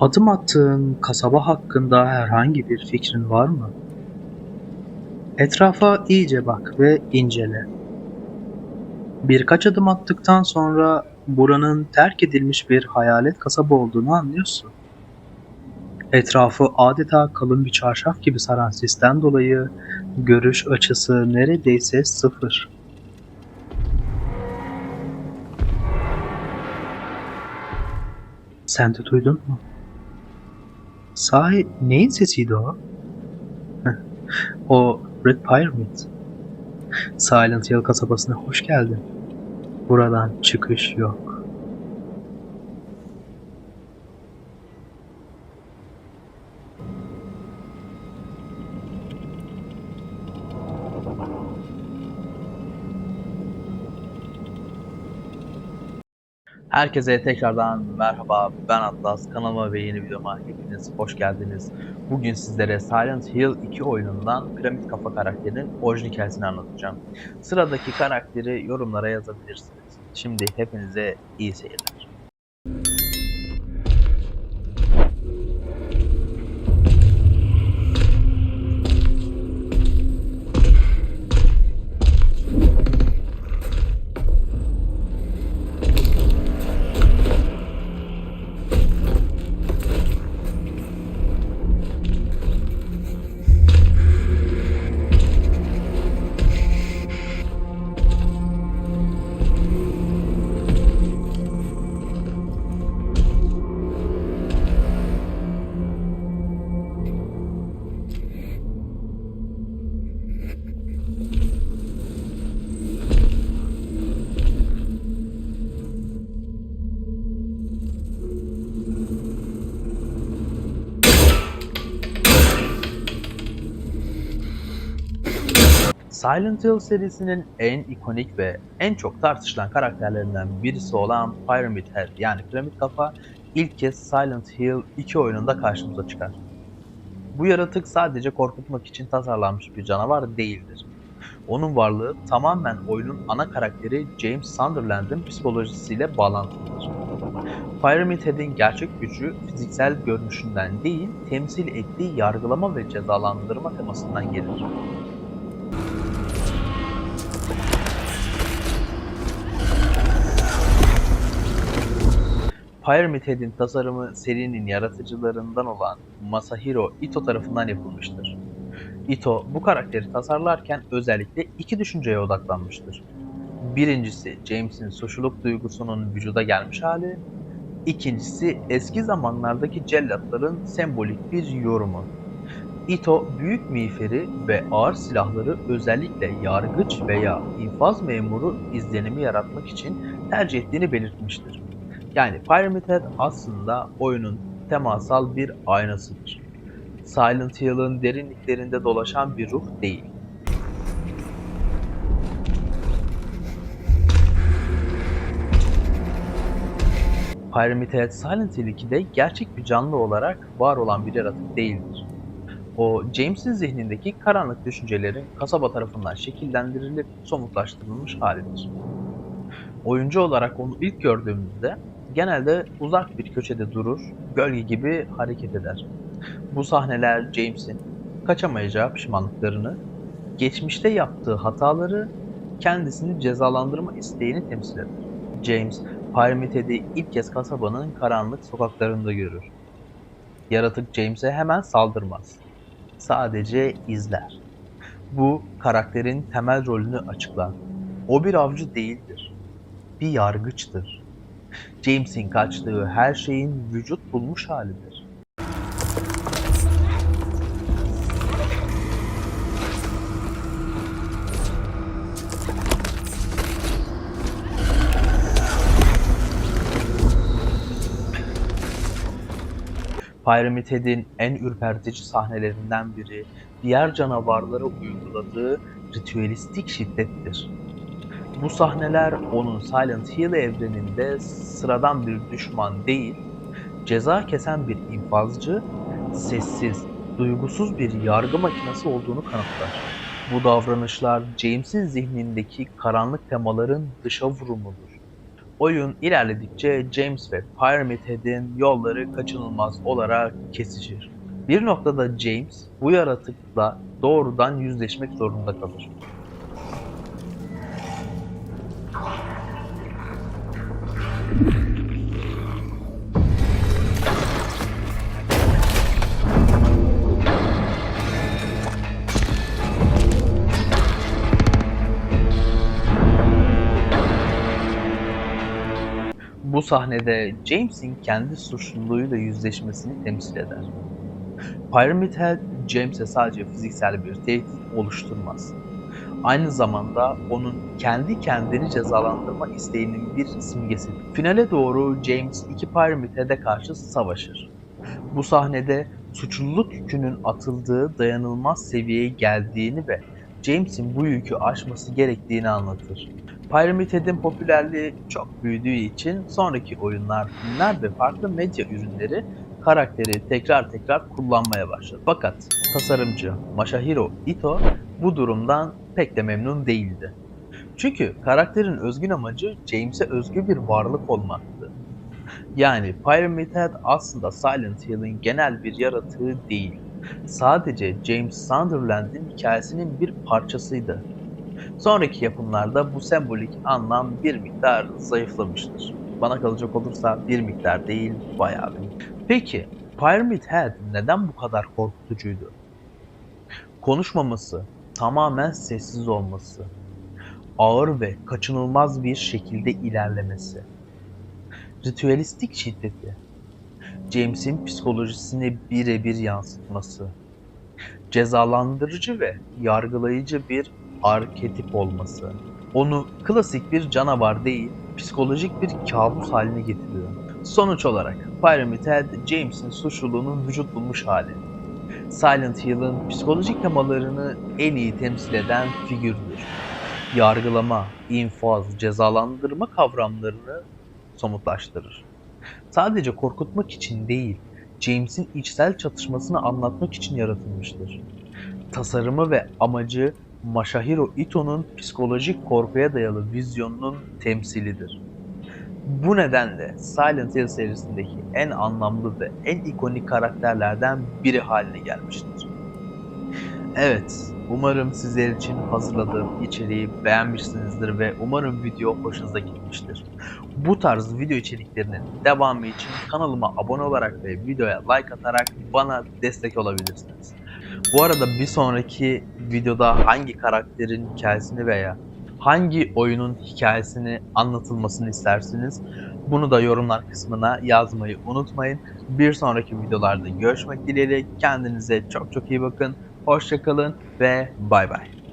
Adım attığın kasaba hakkında herhangi bir fikrin var mı? Etrafa iyice bak ve incele. Birkaç adım attıktan sonra buranın terk edilmiş bir hayalet kasaba olduğunu anlıyorsun. Etrafı adeta kalın bir çarşaf gibi saran sisten dolayı görüş açısı neredeyse sıfır. Sen de duydun mu? Sahi neyin sesiydi o? O Red Pyramid. Silent Hill kasabasına hoş geldin. Buradan çıkış yok. Herkese tekrardan merhaba ben Atlas kanalıma ve yeni videoma hepiniz hoş geldiniz. Bugün sizlere Silent Hill 2 oyunundan Piramit Kafa karakterinin orijinal hikayesini anlatacağım. Sıradaki karakteri yorumlara yazabilirsiniz. Şimdi hepinize iyi seyirler. Silent Hill serisinin en ikonik ve en çok tartışılan karakterlerinden birisi olan Pyramid Head yani Piramit Kafa ilk kez Silent Hill 2 oyununda karşımıza çıkar. Bu yaratık sadece korkutmak için tasarlanmış bir canavar değildir. Onun varlığı tamamen oyunun ana karakteri James Sunderland'ın psikolojisiyle bağlantılıdır. Pyramid Head'in gerçek gücü fiziksel görünüşünden değil, temsil ettiği yargılama ve cezalandırma temasından gelir. Pyramid Head'in tasarımı serinin yaratıcılarından olan Masahiro Ito tarafından yapılmıştır. Ito bu karakteri tasarlarken özellikle iki düşünceye odaklanmıştır. Birincisi James'in suçluluk duygusunun vücuda gelmiş hali, ikincisi eski zamanlardaki cellatların sembolik bir yorumu. Ito büyük miğferi ve ağır silahları özellikle yargıç veya infaz memuru izlenimi yaratmak için tercih ettiğini belirtmiştir. Yani Pyramid Head aslında oyunun temasal bir aynasıdır. Silent Hill'ın derinliklerinde dolaşan bir ruh değil. Pyramid Head Silent Hill 2'de gerçek bir canlı olarak var olan bir yaratık değildir. O James'in zihnindeki karanlık düşüncelerin kasaba tarafından şekillendirilip somutlaştırılmış halidir. Oyuncu olarak onu ilk gördüğümüzde genelde uzak bir köşede durur, gölge gibi hareket eder. Bu sahneler James'in kaçamayacağı pişmanlıklarını, geçmişte yaptığı hataları, kendisini cezalandırma isteğini temsil eder. James, Pyramid Head'i ilk kez kasabanın karanlık sokaklarında görür. Yaratık James'e hemen saldırmaz. Sadece izler. Bu karakterin temel rolünü açıklar. O bir avcı değildir. Bir yargıçtır. James'in kaçtığı her şeyin vücut bulmuş halidir. Pyramid Head'in en ürpertici sahnelerinden biri diğer canavarlara uyguladığı ritüelistik şiddettir. Bu sahneler onun Silent Hill evreninde sıradan bir düşman değil, ceza kesen bir infazcı, sessiz, duygusuz bir yargı makinesi olduğunu kanıtlar. Bu davranışlar James'in zihnindeki karanlık temaların dışa vurumudur. Oyun ilerledikçe James ve Pyramid Head'in yolları kaçınılmaz olarak kesişir. Bir noktada James bu yaratıkla doğrudan yüzleşmek zorunda kalır. Bu sahnede James'in kendi suçluluğuyla yüzleşmesini temsil eder. Pyramid Head, James'e sadece fiziksel bir tehdit oluşturmaz. Aynı zamanda onun kendi kendini cezalandırma isteğinin bir simgesidir. Finale doğru James iki Pyramid Head'e karşı savaşır. Bu sahnede suçluluk yükünün atıldığı dayanılmaz seviyeye geldiğini ve James'in bu yükü aşması gerektiğini anlatır. Pyramid Head'in popülerliği çok büyüdüğü için sonraki oyunlar, filmler ve farklı medya ürünleri karakteri tekrar tekrar kullanmaya başladı. Fakat tasarımcı Masahiro Ito bu durumdan pek de memnun değildi. Çünkü karakterin özgün amacı James'e özgü bir varlık olmaktı. Yani Pyramid Head aslında Silent Hill'in genel bir yaratığı değil. Sadece James Sunderland'in hikayesinin bir parçasıydı. Sonraki yapımlarda bu sembolik anlam bir miktar zayıflamıştır. Bana kalacak olursa bir miktar değil, bayağı bir. Peki, Pyramid Head neden bu kadar korkutucuydu? Konuşmaması, tamamen sessiz olması, ağır ve kaçınılmaz bir şekilde ilerlemesi, ritüelistik şiddeti, James'in psikolojisini birebir yansıtması, cezalandırıcı ve yargılayıcı bir arketip olması, onu klasik bir canavar değil, psikolojik bir kabus haline getiriyor. Sonuç olarak Pyramid Head, James'in suçluluğunun vücut bulmuş hali. Silent Hill'ın psikolojik temalarını en iyi temsil eden figürdür. Yargılama, infaz, cezalandırma kavramlarını somutlaştırır. Sadece korkutmak için değil, James'in içsel çatışmasını anlatmak için yaratılmıştır. Tasarımı ve amacı Masahiro Ito'nun psikolojik korkuya dayalı vizyonunun temsilidir. Bu nedenle Silent Hill serisindeki en anlamlı ve en ikonik karakterlerden biri haline gelmiştir. Evet, umarım sizler için hazırladığım içeriği beğenmişsinizdir ve umarım video hoşunuza gitmiştir. Bu tarz video içeriklerinin devamı için kanalıma abone olarak ve videoya like atarak bana destek olabilirsiniz. Bu arada bir sonraki videoda hangi karakterin hikayesini veya hangi oyunun hikayesini anlatılmasını istersiniz? Bunu da yorumlar kısmına yazmayı unutmayın. Bir sonraki videolarda görüşmek dileğiyle kendinize çok çok iyi bakın. Hoşçakalın ve bay bay.